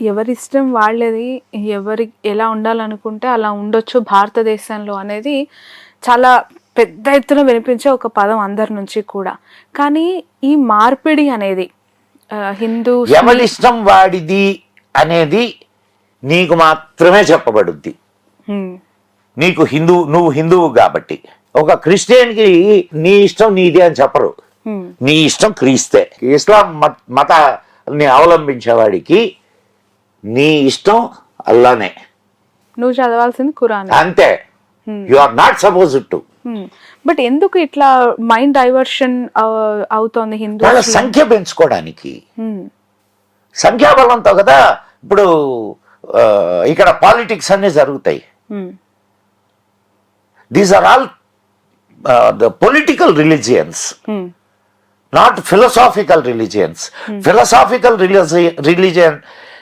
ఎవరి ఇష్టం వాళ్ళది ఎవరి ఎలా ఉండాలనుకుంటే అలా ఉండొచ్చు భారతదేశంలో అనేది చాలా పెద్ద ఎత్తున వినిపించే ఒక పదం అందరి నుంచి కూడా. కానీ ఈ మార్పిడి అనేది హిందూ ఎవరి ఇష్టం వాడిది అనేది నీకు మాత్రమే చెప్పబడుద్ది. నీకు హిందూ నువ్వు హిందువు కాబట్టి. ఒక క్రిస్టియన్కి నీ ఇష్టం నీది అని చెప్పరు. నీ ఇష్టం క్రీస్తే. ఇస్లాం మత- మతాన్ని అవలంబించేవాడికి నీ ఇష్టం అల్లానే. నువ్వు చదవాల్సింది ఖురాన్. అంతే. You are not suppose to but ఎందుకు ఇట్లా మైండ్ డైవర్షన్ అవుతోంది హిందూ వాళ్ళ సంఖ్య పెంచుకోవడానికి. సంఖ్యాబలంతో కదా ఇప్పుడు ఇక్కడ పాలిటిక్స్ అన్ని జరుగుతాయి. These are all the political religions not philosophical religions philosophical religion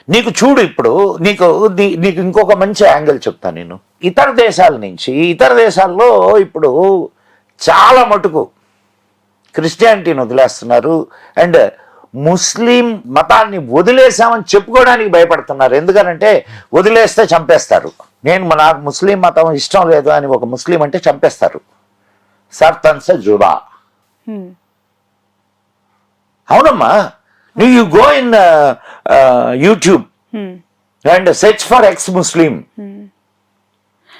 నీకు చూడు ఇప్పుడు నీకు నీకు ఇంకొక మంచి యాంగిల్ చెప్తాను నేను. ఇతర దేశాల నుంచి ఇతర దేశాల్లో ఇప్పుడు చాలా మటుకు క్రిస్టియానిటీని వదిలేస్తున్నారు. అండ్ ముస్లిం మతాన్ని వదిలేసామని చెప్పుకోవడానికి భయపడుతున్నారు. ఎందుకనంటే వదిలేస్తే చంపేస్తారు. నేను మన నాకు ముస్లిం మతం ఇష్టం లేదు అని ఒక ముస్లిం అంటే చంపేస్తారు. సర్తన్స జుబా. అవునమ్మా. నువ్వు you go in YouTube and search for ex Muslim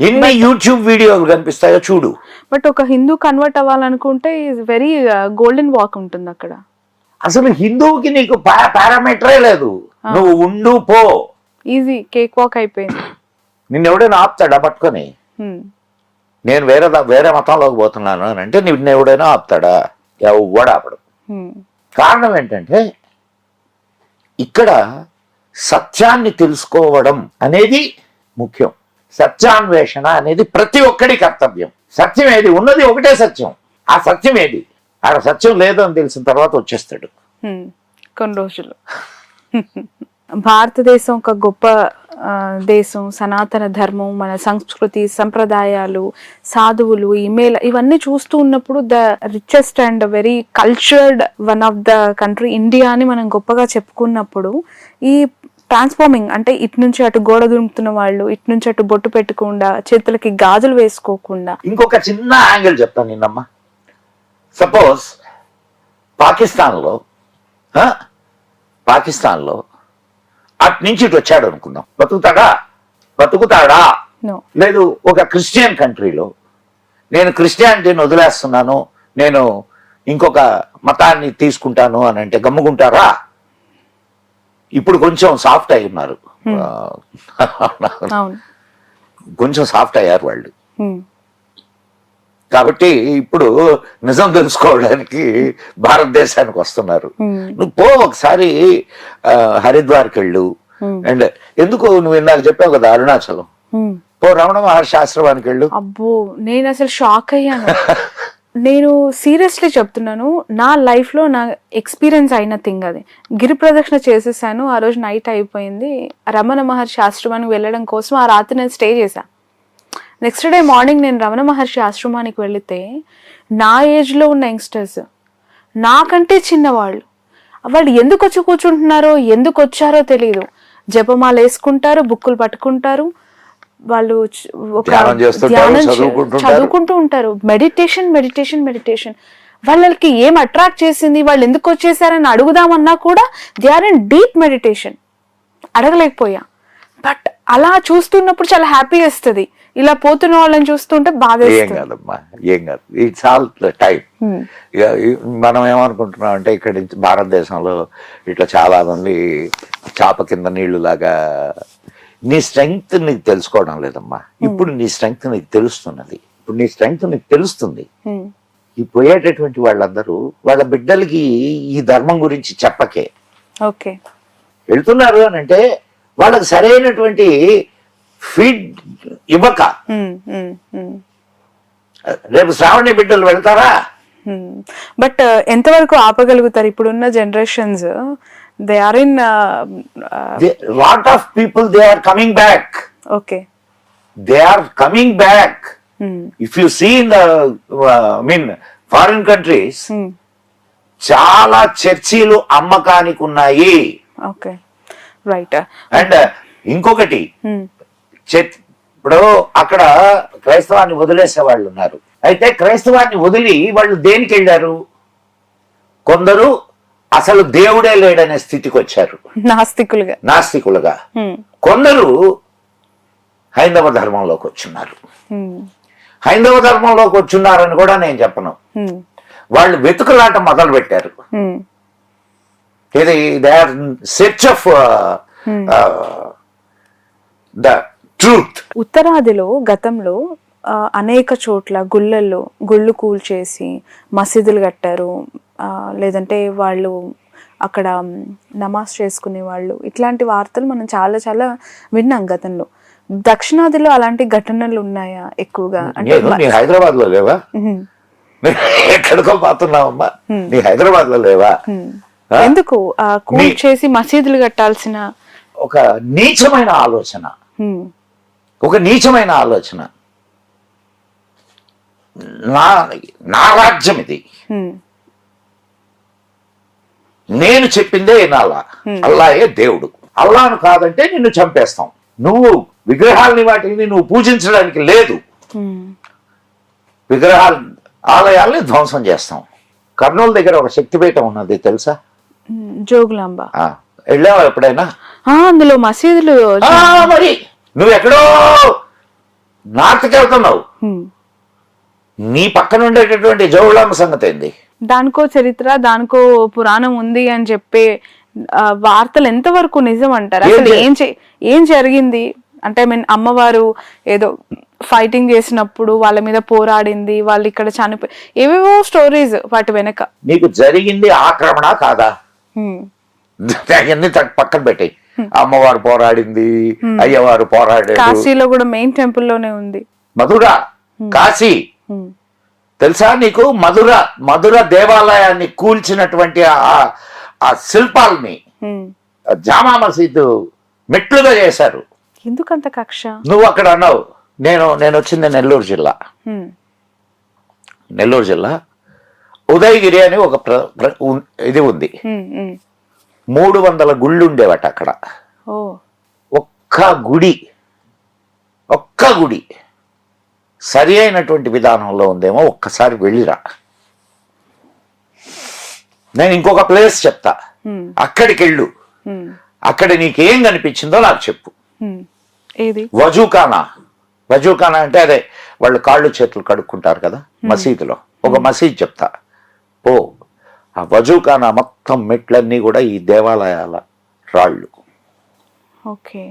ఎన్ని యూట్యూబ్ వీడియోలు కనిపిస్తాయో చూడు. బట్ ఒక హిందూ కన్వర్ట్ అవ్వాలనుకుంటే వెరీ గోల్డెన్ వాక్ ఉంటుంది అక్కడ. అసలు హిందువుకి నీకు పారామీటరే లేదు. నువ్వు ఉండు పో. ఈజీ కేక్ వాక్ అయిపోయింది. నిన్ను ఎవడైనా ఆపుతాడా పట్టుకొని? హ్మ్, నేను వేరే వేరే మతంలోకి పోతున్నాను అని అంటే నిన్ను ఎవడైనా ఆపుతాడా? ఎవడు ఆపడు. హ్మ్, కారణం ఏంటంటే ఇక్కడ సత్యాన్ని తెలుసుకోవడం అనేది ముఖ్యం. సత్యాన్వేషణ అనేది ప్రతి ఒక్కడి కర్తవ్యం. సత్యం ఏది? ఉన్నది ఒకటే సత్యం. ఆ సత్యం ఏది? ఆడ సత్యం లేదని తెలిసిన తర్వాత వచ్చేస్తాడు. కొన్ని రోజులు. భారతదేశం ఒక గొప్ప దేశం సనాతన ధర్మం మన సంస్కృతి సంప్రదాయాలు సాధువులు ఈమెయిల్ ఇవన్నీ చూస్తూ ఉన్నప్పుడు the richest and very cultured one of the country India అని మనం గొప్పగా చెప్పుకున్నప్పుడు ఈ ట్రాన్స్ఫార్మింగ్ అంటే ఇటు నుంచి అటు గోడ దుంపుతున్న వాళ్ళు ఇటు నుంచి అటు బొట్టు పెట్టకుండా చేతులకి గాజులు వేసుకోకుండా. ఇంకొక చిన్న యాంగిల్ చెప్తాను నిన్నమ్మా. సపోజ్ పాకిస్తాన్లో పాకిస్తాన్లో అటు నుంచి ఇటు వచ్చాడు అనుకుందాం బతుకుతాడా? బతుకుతాడా? లేదు ఒక క్రిస్టియన్ కంట్రీలో నేను క్రిస్టియానిటీని వదిలేస్తున్నాను నేను ఇంకొక మతాన్ని తీసుకుంటాను అని అంటే గమ్ముకుంటారా? ఇప్పుడు కొంచెం సాఫ్ట్ అయి ఉన్నారు అవును. కొంచెం సాఫ్ట్ అయ్యారు వాళ్ళు. హ్మ్. కాబట్టి ఇప్పుడు నిజం తెలుసుకోవడానికి భారతదేశానికి వస్తున్నారు. Hmm. నువ్వు పో ఒకసారి హరిద్వార్కి వెళ్ళు. అండ్ ఎందుకు నువ్వు ఇందాక చెప్పావు కదా అరుణాచలం? హ్మ్. పో రమణ మహర్షి ఆశ్రమానికి వెళ్ళు. అబ్బో నేను అసలు షాక్ అయ్యాను. నేను సీరియస్లీ చెప్తున్నాను నా లైఫ్లో నా ఎక్స్పీరియన్స్ అయిన థింగ్ అది. గిరి ప్రదక్షిణ చేసేసాను ఆ రోజు నైట్ అయిపోయింది. రమణ మహర్షి ఆశ్రమానికి వెళ్ళడం కోసం ఆ రాత్రి నేను స్టే చేశా. నెక్స్ట్ డే మార్నింగ్ నేను రమణ మహర్షి ఆశ్రమానికి వెళితే నా ఏజ్లో ఉన్న యంగ్స్టర్స్ నాకంటే చిన్నవాళ్ళు. వాళ్ళు ఎందుకు వచ్చి కూర్చుంటున్నారో ఎందుకు వచ్చారో తెలియదు జపమాల వేసుకుంటారు బుక్కులు పట్టుకుంటారు. వాళ్ళు ఒక ధ్యానం. చదువుకుంటూ ఉంటారు. మెడిటేషన్ మెడిటేషన్ మెడిటేషన్ వాళ్ళకి ఏం అట్రాక్ట్ చేసింది వాళ్ళు ఎందుకు వచ్చేసారని అడుగుదామన్నా కూడా they are in deep meditation అడగలేకపోయా. But అలా చూస్తున్నప్పుడు చాలా హ్యాపీ వేస్తుంది ఇలా పోతున్న వాళ్ళని చూస్తుంటే బాధ ఏం కాదమ్మా ఏం కాదు. ఇట్స్ ఆల్ టైం ఇక ఈ- మనం ఏమనుకుంటున్నాం అంటే ఇక్కడ నుంచి భారతదేశంలో ఇట్లా చాలా మంది చాప కింద నీళ్ళు లాగా నీ స్ట్రెంగ్త్ నీకు తెలుసుకోవడం లేదమ్మా. ఇప్పుడు నీ స్ట్రెంగ్త్ నీకు తెలుస్తున్నది. ఇప్పుడు నీ స్ట్రెంగ్త్ నీకు తెలుస్తుంది. Hmm. ఈ పోయేటటువంటి వాళ్ళందరూ వాళ్ళ బిడ్డలకి ఈ ధర్మం గురించి చెప్పకే. ఓకే. వెళ్తున్నారు అని అంటే వాళ్ళకి సరైనటువంటి ఫీడ్ ఇవ్వక. రేపు శ్రావణి బిడ్డలు వెళ్తారా? బట్ ఎంతవరకు ఆపగలుగుతారు ఇప్పుడున్న generations? They are in lot of people they are coming back. Okay. They are coming back. If you see in the mean foreign countries చాలా చర్చీలు అమ్మకానికి ఉన్నాయి ఓకే. రైట్. అండ్ ఇంకొకటి చర్చ్ ఇప్పుడు అక్కడ క్రైస్తవాన్ని వదిలేసే వాళ్ళు ఉన్నారు. అయితే క్రైస్తవాన్ని వదిలి వాళ్ళు దేనికి వెళ్ళారు? కొందరు అసలు దేవుడే లేడనే స్థితికి వచ్చారు. నాస్తికులుగా. నాస్తికులుగా. కొందరు హైందవ ధర్మంలోకి వచ్చున్నారు. హైందవ ధర్మంలోకి వచ్చున్నారని కూడా నేను చెప్పను. వాళ్ళు వెతుకులాట మొదలు పెట్టారు. ఇది they are search of the truth ఉత్తరాదిలో గతంలో అనేక చోట్ల గుళ్ళల్లో గుళ్ళు కూల్చేసి మసీదులు కట్టారు. లేదంటే వాళ్ళు అక్కడ నమాజ్ చేసుకునే వాళ్ళు. ఇట్లాంటి వార్తలు మనం చాలా చాలా విన్నాం గతంలో. దక్షిణాదిలో అలాంటి ఘటనలు ఉన్నాయా ఎక్కువగా? అంటే హైదరాబాద్లో లేవా? ఎక్కడికో పోతున్నావమ్మా. నీ హైదరాబాద్లో లేవా? ఎందుకు? ఆ కూల్చేసి మసీదులు కట్టాల్సిన ఒక నీచమైన ఆలోచన. ఒక నీచమైన ఆలోచన. నా నా రాజ్యం ఇది. నేను చెప్పిందే వినాలా? అల్లాయే దేవుడు. అల్లాను కాదంటే నిన్ను చంపేస్తాం. నువ్వు విగ్రహాలని వాటిని నువ్వు పూజించడానికి లేదు. విగ్రహాలు ఆలయాల్ని ధ్వంసం చేస్తాం. కర్నూలు దగ్గర ఒక శక్తిపీఠం ఉన్నది తెలుసా? జోగులాంబ. వెళ్ళావా ఎప్పుడైనా? అందులో మసీదులు మరి నువ్వు ఎక్కడో నార్త్కి వెళ్తున్నావు. నీ పక్కన ఉండేటటువంటి జోగులాంబ సంగతి ఏంది? దానికో చరిత్ర దానికో పురాణం ఉంది అని చెప్పే వార్తలు ఎంతవరకు నిజం అంటారు? ఏం అసలు ఏం ఏం జరిగింది? అంటే మీన్ అమ్మవారు ఏదో ఫైటింగ్ చేసినప్పుడు వాళ్ళ మీద పోరాడింది వాళ్ళు ఇక్కడ చనిపోయి ఏవేవో స్టోరీస్ వాటి వెనక. నీకు జరిగింది ఆక్రమణ కాదా? పక్కన పెట్టాయి. అమ్మవారు పోరాడింది అయ్యవారు పోరాడాడు కాశీలో కూడా మెయిన్ టెంపుల్లోనే ఉంది. మధుర కాశీ. తెలుసా నీకు? మధుర మధుర దేవాలయాన్ని కూల్చినటువంటి ఆ- శిల్పాలని. జామా మసీదు మెట్లుగా చేశారు. ఎందుకంత కక్ష? నువ్వు అక్కడ అన్నావు నేను నేను వచ్చింది నెల్లూరు జిల్లా. నెల్లూరు జిల్లా. ఉదయగిరి అని ఒక ఇది ఉంది. మూడు వందల గుళ్ళు ఉండేవట అక్కడ ఒక్క గుడి ఒక్క గుడి సరి అయినటువంటి విధానంలో ఉందేమో ఒక్కసారి వెళ్ళిరా. నేను ఇంకొక ప్లేస్ చెప్తా. అక్కడికి వెళ్ళు. అక్కడ నీకేం కనిపించిందో నాకు చెప్పు. వజూకానా వజూకానా అంటే అదే వాళ్ళు కాళ్ళు చేతులు కడుక్కుంటారు కదా మసీదులో. ఒక మసీద్ చెప్తా. ఓ ఆ వజూకానా మొత్తం మెట్లన్నీ కూడా ఈ దేవాలయాల రాళ్ళు ఓకే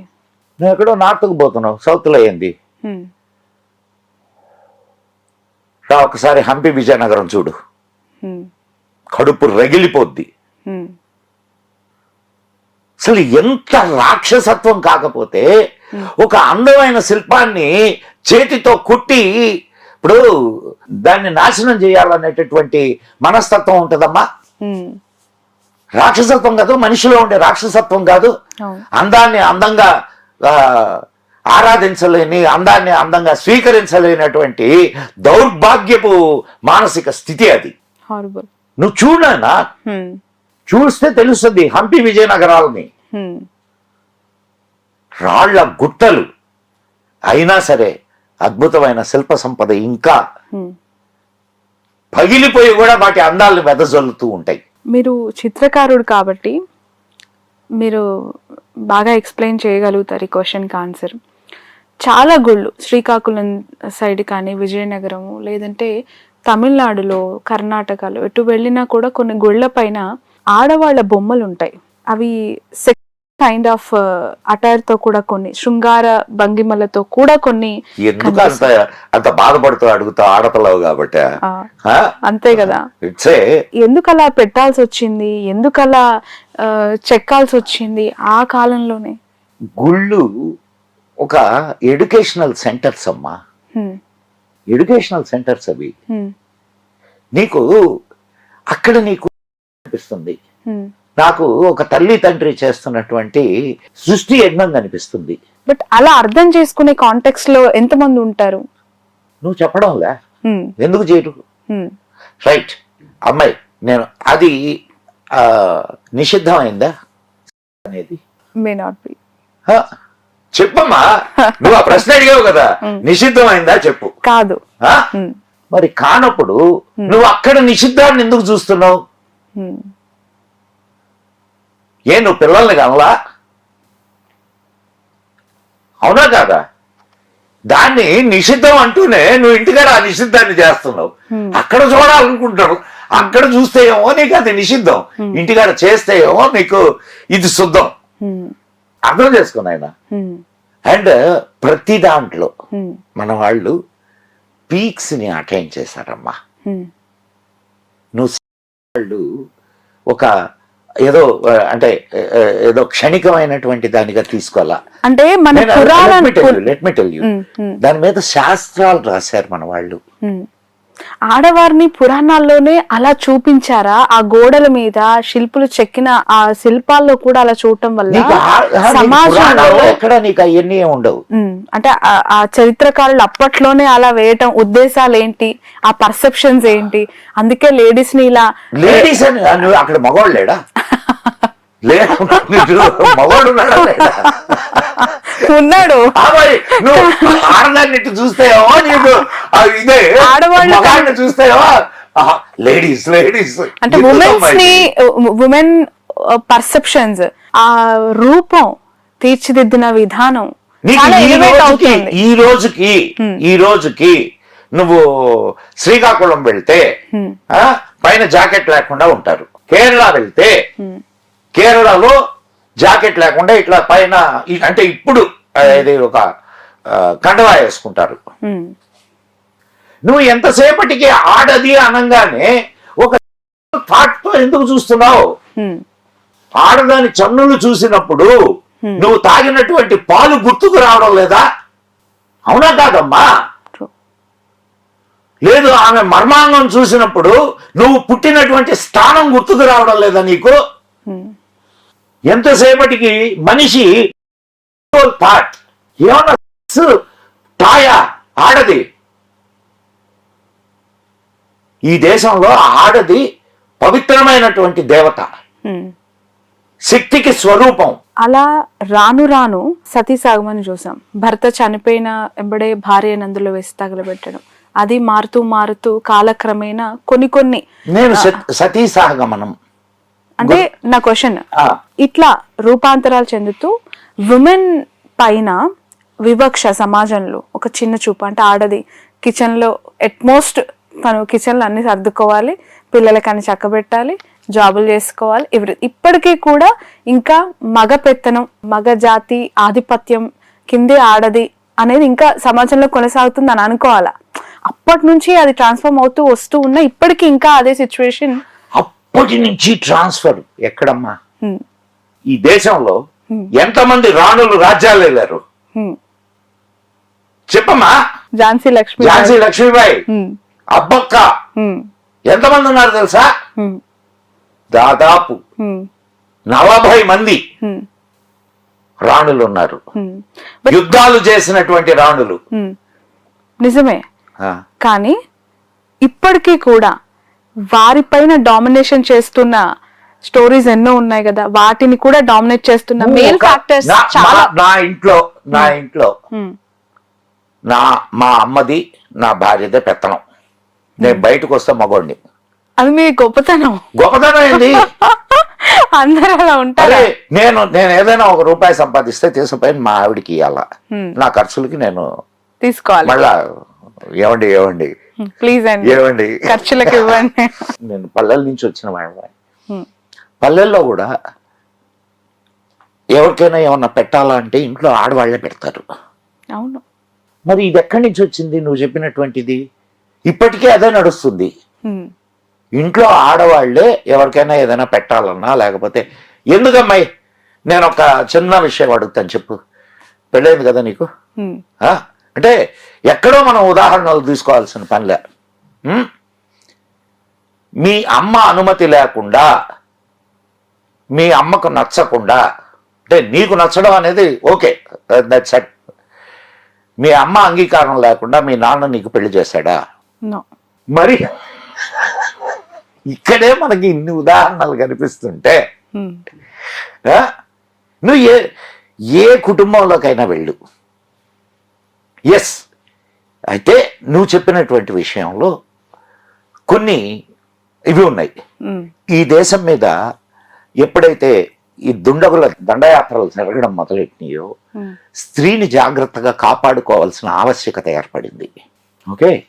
నువ్వు ఎక్కడో నార్త్కు పోతున్నావు సౌత్లో ఏంది హ్మ్. రా ఒకసారి హంపి విజయనగరం చూడు. కడుపు రగిలిపోద్ది. అసలు ఎంత రాక్షసత్వం కాకపోతే ఒక అందమైన శిల్పాన్ని చేతితో కుట్టి ఇప్పుడు దాన్ని నాశనం చేయాలనేటటువంటి మనస్తత్వం ఉంటుందమ్మా. రాక్షసత్వం కాదు మనిషిలో ఉండే రాక్షసత్వం కాదు. అందాన్ని అందంగా ఆరాధించలేని అందాన్ని అందంగా స్వీకరించలేనటువంటి దౌర్భాగ్యపు మానసిక స్థితి అది. నువ్వు చూడనా. చూస్తే తెలుస్తుంది హంపి విజయనగరాలని. రాళ్ళ గుట్టలు. అయినా సరే అద్భుతమైన శిల్ప సంపద ఇంకా. పగిలిపోయి కూడా వాటి అందాలను వెదజల్లుతూ ఉంటాయి. మీరు చిత్రకారుడు కాబట్టి మీరు బాగా ఎక్స్ప్లెయిన్ చేయగలుగుతారు ఈ క్వశ్చన్కి ఆన్సర్ చాలా గుళ్ళు శ్రీకాకుళం సైడ్ కానీ విజయనగరము లేదంటే తమిళనాడులో కర్ణాటకలో ఎటు వెళ్ళినా కూడా కొన్ని గుళ్ళ పైన ఆడవాళ్ళ బొమ్మలు ఉంటాయి అవి కైండ్ ఆఫ్తో కూడా కొన్ని శృంగార భంగిమలతో కూడా కొన్ని ఎందుకు అంత అంత బాధపడుతూ అడుగుతా ఆడపిల్లవు కాబట్టి అంతే కదా. ఎందుకు అలా పెట్టాల్సి వచ్చింది? ఎందుకు అలా చెక్కాల్సి వచ్చింది ఆ కాలంలోనే? గుళ్ళు ఒక ఎడ్యుకేషనల్ సెంటర్స్ అమ్మా. ఎడ్యుకేషనల్ సెంటర్స్ అవి. నీకు అక్కడ నీకు అనిపిస్తుంది. నాకు ఒక తల్లి తండ్రి చేస్తున్నటువంటి సృష్టి యజ్ఞం కనిపిస్తుంది. బట్ అలా అర్థం చేసుకునే కాంటెక్స్ట్లో ఎంతమంది ఉంటారు? నువ్వు చెప్పడంలే. హ్మ్, ఎందుకు చేయరు హ్మ్. రైట్ అమ్మాయి నేను అది నిషిద్ధమైందా? అనేది. May not be? చెప్పమ్మా. నువ్వు ఆ ప్రశ్న అడిగావు కదా. నిషిద్ధమైందా చెప్పు. కాదు. మరి కానప్పుడు నువ్వు అక్కడ నిషిద్ధాన్ని ఎందుకు చూస్తున్నావు? ఏ నువ్వు పిల్లల్ని కనలా? అవునా కాదా? దాన్ని నిషిద్ధం అంటూనే నువ్వు ఇంటికాడ ఆ నిషిద్ధాన్ని చేస్తున్నావు. అక్కడ చూడాలనుకుంటాడు అక్కడ చూస్తే ఏమో నీకు అది నిషిద్ధం. ఇంటికాడ చేస్తే ఏమో నీకు ఇది శుద్ధం. అర్థం చేసుకుని ఆయన అండ్ ప్రతి దాంట్లో మన వాళ్ళు పీక్స్ని అటైన్ చేశారమ్మా నువ్వు వాళ్ళు ఒక ఏదో అంటే ఏదో క్షణికమైనటువంటి దానిగా తీసుకోవాలా? అంటే మన దాని మీద శాస్త్రాలు రాశారు మన వాళ్ళు. ఆడవారిని పురాణాల్లోనే అలా చూపించారా? ఆ గోడల మీద శిల్పులు చెక్కిన ఆ శిల్పాల్లో కూడా అలా చూడటం వల్ల సమాజంలో ఎక్కడ నీకు అవన్నీ ఉండవు. అంటే ఆ- చరిత్రకారులు అప్పట్లోనే అలా వేయటం ఉద్దేశాలు ఏంటి? ఆ పర్సెప్షన్స్ ఏంటి? అందుకే లేడీస్ని ఇలా లేడీస్ అక్కడ మగవాళ్ళు లేడు? మగవాడు ఉన్నాడా నువ్వు ఆడదాన్ని ఇటు చూస్తేవో నీకు? ఇదే ఆడవాళ్ళు చూస్తేవో? Ladies ladies. అంటే ఉమెన్స్ని ఉమెన్ పర్సెప్షన్స్ ఆ రూపం తీర్చిదిద్దిన విధానం ఈ రోజుకి ఈ రోజుకి నువ్వు శ్రీకాకుళం వెళ్తే పైన జాకెట్ లేకుండా ఉంటారు. కేరళ వెళ్తే. కేరళలో జాకెట్ లేకుండా ఇట్లా పైన అంటే ఇప్పుడు ఇది ఒక కండవా వేసుకుంటారు. నువ్వు ఎంతసేపటికి ఆడది అనగానే ఒక థాట్తో ఎందుకు చూస్తున్నావు? ఆడదాని చన్నులు చూసినప్పుడు నువ్వు తాగినటువంటి పాలు గుర్తుకు రావడం లేదా? అవునా కాదమ్మా. లేదు ఆమె మర్మాంగం చూసినప్పుడు నువ్వు పుట్టినటువంటి స్థానం గుర్తుకు రావడం లేదా నీకు? ఎంతసేపటికి మనిషి థాట్ ఏమన్నా తాయా? ఆడది. ఈ దేశంలో ఆడది పవిత్రమైనటువంటి దేవత. శక్తికి స్వరూపం. అలా రాను రాను సతీ సాగమని చూసాం. భర్త చనిపోయిన ఎంబడే భార్య నందులో వేసి తగలబెట్టడం. అది మారుతూ మారుతూ కాలక్రమేణా కొన్ని కొన్ని నేను సత్- సహగమనం అంటే నా క్వశ్చన్ ఇట్లా రూపాంతరాలు చెందుతూ ఉమెన్ పైన వివక్ష సమాజంలో ఒక చిన్న చూపు అంటే ఆడది కిచెన్లో ఎట్మోస్ట్ తను కిచెన్లో అన్ని సర్దుకోవాలి పిల్లలకి అన్ని చక్కబెట్టాలి జాబులు చేసుకోవాలి ఎవరి ఇప్పటికీ కూడా ఇంకా మగ పెత్తనం మగ జాతి ఆధిపత్యం కిందే ఆడది అనేది ఇంకా సమాజంలో కొనసాగుతుంది అని అనుకోవాలా? అప్పటి నుంచి అది ట్రాన్స్ఫార్మ్ అవుతూ వస్తూ ఉన్న ఇప్పటికీ ఇంకా అదే సిచ్యువేషన్ అప్పటి నుంచి ట్రాన్స్ఫర్ ఎక్కడమ్మా? ఈ దేశంలో ఎంతమంది రాణులు రాజ్యాలు వెళ్ళారు? చెప్పమ్మా. ఝాన్సీ లక్ష్మి ఝాన్సీ లక్ష్మీబాయి. అబ్బక్క. ఎంతమంది ఉన్నారు తెలుసా. దాదాపు. నలభై మంది. రాణులు ఉన్నారు. యుద్ధాలు చేసినటువంటి రాణులు. నిజమే. కానీ ఇప్పటికీ కూడా వారిపైన డామినేషన్ చేస్తున్న స్టోరీస్ ఎన్నో ఉన్నాయి కదా. వాటిని కూడా డామినేట్ చేస్తున్న మేల్ ఫ్యాక్టర్స్ నా- చాలా నా- ఇంట్లో నా ఇంట్లో. నా మా అమ్మది నా భార్యదే పెత్తనం. నేను బయటకు వస్తే మగోడిని. అది మీ గొప్పతనం. గొప్పతనం ఏంది అందరూ అలా ఉంటారు? నేను నేను ఏదైనా ఒక రూపాయి సంపాదిస్తే తీసుకుపోయి మా ఆవిడకి ఇవ్వాల. నా ఖర్చులకి నేను తీసుకోవాలి. మళ్ళా ఏమండి ఏమండి ప్లీజ్ అండి. ఏమండి? ఖర్చులకు ఇవ్వండి. నేను పల్లెల నుంచి వచ్చిన హ్మ్. పల్లెల్లో కూడా ఎవరికైనా ఏమన్నా పెట్టాలంటే ఇంట్లో ఆడవాళ్ళే పెడతారు. అవును. మరి ఇది ఎక్కడి నుంచి వచ్చింది? నువ్వు చెప్పినటువంటిది. ఇప్పటికే అదే నడుస్తుంది. ఇంట్లో ఆడవాళ్ళే ఎవరికైనా ఏదైనా పెట్టాలన్నా లేకపోతే ఎందుకమ్మాయి నేను ఒక చిన్న విషయం అడుగుతాను చెప్పు. పెళ్ళైంది కదా నీకు? అంటే ఎక్కడో మనం ఉదాహరణలు తీసుకోవాల్సిన పనిలే? మీ అమ్మ అనుమతి లేకుండా మీ అమ్మకు నచ్చకుండా అంటే నీకు నచ్చడం అనేది ఓకే దట్ సెట్ మీ అమ్మ అంగీకారం లేకుండా మీ నాన్న నీకు పెళ్ళి చేశాడా. మరి ఇక్కడే మనకి ఇన్ని ఉదాహరణలు కనిపిస్తుంటే? నువ్వు ఏ ఏ కుటుంబంలోకైనా వెళ్ళు ఎస్ అయితే నువ్వు చెప్పినటువంటి విషయంలో కొన్ని ఇవి ఉన్నాయి. ఈ దేశం మీద ఎప్పుడైతే ఈ దుండగుల దండయాత్రలు జరగడం మొదలెట్టినాయో స్త్రీని జాగ్రత్తగా కాపాడుకోవాల్సిన ఆవశ్యకత ఏర్పడింది. ఓకే?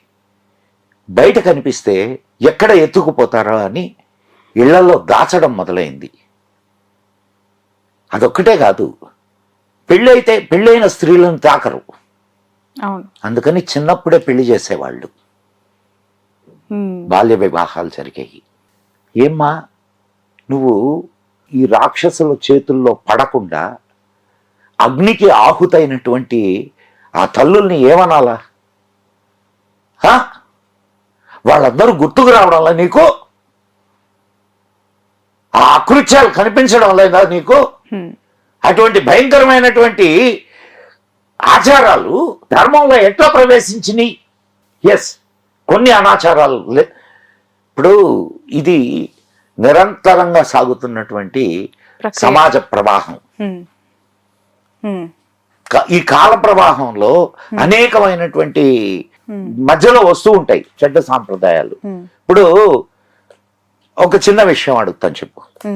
బయట కనిపిస్తే ఎక్కడ ఎత్తుకుపోతారో అని ఇళ్ళలో దాచడం మొదలైంది. అదొక్కటే కాదు. పెళ్ళైతే పెళ్ళైన స్త్రీలను తాకరు. అందుకని చిన్నప్పుడే పెళ్ళి చేసేవాళ్ళు. బాల్య వివాహాలు జరిగాయి ఏమ్మా నువ్వు ఈ రాక్షసుల చేతుల్లో పడకుండా అగ్నికి ఆహుతైనటువంటి ఆ తల్లుల్ని ఏమనాలా? వాళ్ళందరూ గుర్తుకు రావడంలా నీకు? ఆ అకృత్యాలు కనిపించడం లేదా నీకు అటువంటి భయంకరమైనటువంటి ఆచారాలు ధర్మంలో ఎట్లా ప్రవేశించినాయి? ఎస్ కొన్ని అనాచారాలు లే- ఇప్పుడు ఇది నిరంతరంగా సాగుతున్నటువంటి. సమాజ ప్రవాహం. ఈ కాల ప్రవాహంలో అనేకమైనటువంటి మధ్యలో వస్తూ ఉంటాయి చెడ్డ సాంప్రదాయాలు. ఇప్పుడు ఒక చిన్న విషయం అడుగుతాను చెప్పు.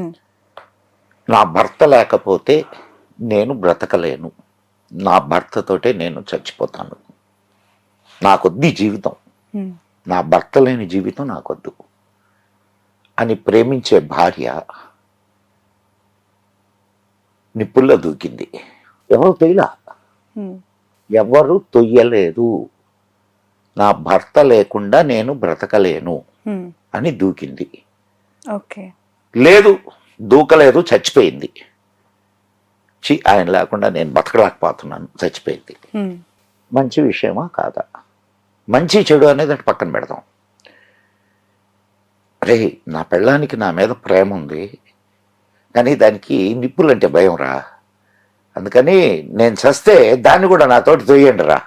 నా భర్త లేకపోతే నేను బ్రతకలేను. నా భర్తతోటే నేను చచ్చిపోతాను. నాకొద్ది జీవితం. నా భర్త లేని జీవితం నాకొద్దు. అని ప్రేమించే భార్య నిప్పుల్లో దూకింది. ఎవరు తొయ్యలా? ఎవరు తొయ్యలేదు. నా భర్త లేకుండా నేను బ్రతకలేను. అని దూకింది. ఓకే. లేదు దూకలేదు చచ్చిపోయింది. చి ఆయన లేకుండా నేను బతకలేకపోతున్నాను చచ్చిపోయింది. మంచి విషయమా కాదా? మంచి చెడు అనేది అటు పక్కన పెడదాం. రే నా పెళ్ళానికి నా మీద ప్రేమ ఉంది కానీ దానికి నిప్పులంటే భయం రా. అందుకని నేను చస్తే దాన్ని కూడా నాతోటి తొయ్యండి రా.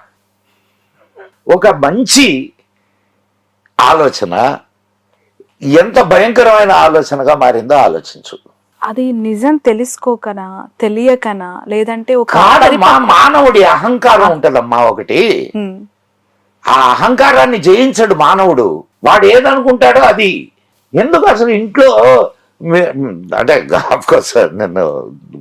ఒక మంచి ఆలోచన ఎంత భయంకరమైన ఆలోచనగా మారిందో ఆలోచించు. అది నిజం తెలుసుకోకనా తెలియకనా? లేదంటే ఒక కాదమ్మా మానవుడి అహంకారం ఉంటదమ్మా ఒకటి. ఆ అహంకారాన్ని జయించడు మానవుడు. వాడు ఏదనుకుంటాడో అది. ఎందుకు అసలు ఇంట్లో అంటే కోర్స్ నేను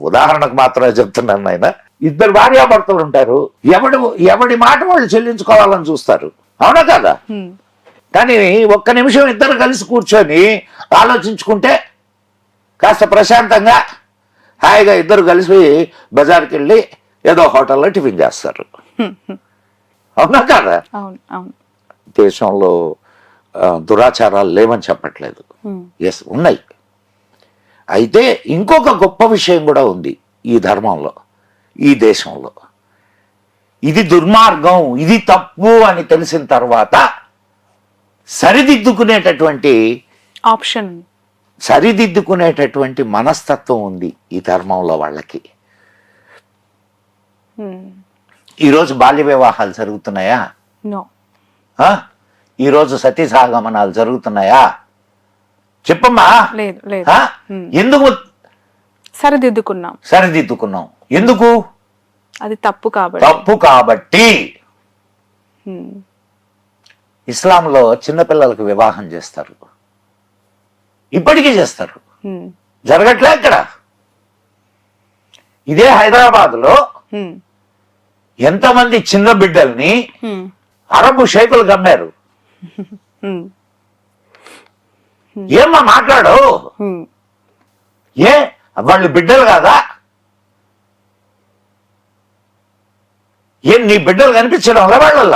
ఉదాహరణకు మాత్రమే చెప్తున్నాను ఆయన ఇద్దరు భార్యాభర్తలు ఉంటారు. ఎవడు ఎవడి మాట వాళ్ళు చెల్లించుకోవాలని చూస్తారు. అవునా కదా? కానీ ఒక్క నిమిషం ఇద్దరు కలిసి కూర్చొని ఆలోచించుకుంటే కాస్త ప్రశాంతంగా హాయిగా ఇద్దరు కలిసి బజార్కి వెళ్ళి ఏదో హోటల్లో టిఫిన్ చేస్తారు. అవునా కదా? దేశంలో దురాచారాలు లేవని చెప్పట్లేదు. ఎస్ ఉన్నాయి. అయితే ఇంకొక గొప్ప విషయం కూడా ఉంది ఈ ధర్మంలో ఈ దేశంలో. ఇది దుర్మార్గం ఇది తప్పు అని తెలిసిన తర్వాత సరిదిద్దుకునేటటువంటి ఆప్షన్ సరిదిద్దుకునేటటువంటి మనస్తత్వం ఉంది ఈ ధర్మంలో వాళ్ళకి. ఈరోజు బాల్య వివాహాలు జరుగుతున్నాయా? ఈరోజు సతీ సాగమనాలు జరుగుతున్నాయా? చెప్పమ్మా. ఎందుకు? సరిదిద్దుకున్నాం. సరిదిద్దుకున్నాం. ఎందుకు? అది తప్పు కాబట్టి. తప్పు కాబట్టి. ఇస్లాంలో చిన్నపిల్లలకు వివాహం చేస్తారు. ఇప్పటికీ చేస్తారు. జరగట్లే ఇక్కడ ఇదే హైదరాబాద్లో ఉమ్, ఎంతమంది చిన్న బిడ్డల్ని ఉమ్, అరబు షేకులు కమ్మారు. ఉమ్, ఏమ్మా మాట్లాడు. ఏ? వాళ్ళు బిడ్డలు కాదా? ఏం నీ బిడ్డలు కనిపించడం వాళ్ళ